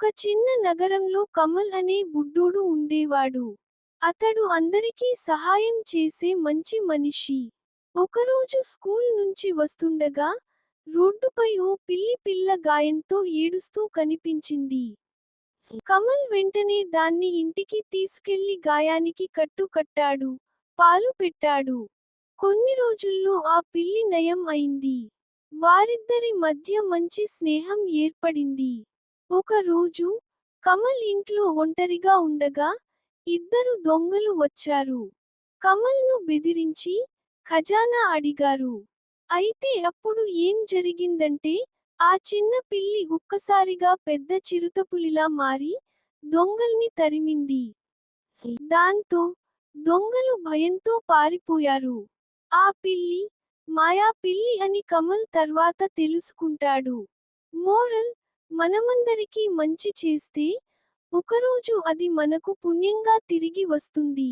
ఒక చిన్న నగరంలో కమల్ అనే బుడ్డోడు ఉండేవాడు. అతడు అందరికీ సహాయం చేసే మంచి మనిషి. ఒకరోజు స్కూల్ నుంచి వస్తుండగా, రోడ్డుపై ఓ పిల్లి పిల్ల గాయంతో ఏడుస్తూ కనిపించింది. కమల్ వెంటనే దాన్ని ఇంటికి తీసుకెళ్ళి గాయానికి కట్టు కట్టాడు, పాలు పెట్టాడు. కొన్ని రోజుల్లో ఆ పిల్లి నయం అయింది. వారిద్దరి మధ్య మంచి స్నేహం ఏర్పడింది. ఒక రోజు, కమల్ ఇంట్లో ఒంటరిగా ఉండగా, ఇద్దరు దొంగలు వచ్చారు. కమల్ను బెదిరించి, ఖజానా అడిగారు. అయితే అప్పుడు ఏం జరిగిందంటే, ఆ చిన్న పిల్లి ఒక్కసారిగా పెద్ద చిరుతపులిలా మారి, దొంగల్ని తరిమింది. దాంతో, దొంగలు భయంతో పారిపోయారు. ఆ పిల్లి, మాయా పిల్లి అని కమల్ తర్వాత తెలుసుకుంటాడు. మోరల్, మనమందరికీ మంచి చేస్తే, ఒకరోజు అది మనకు పుణ్యంగా తిరిగి వస్తుంది.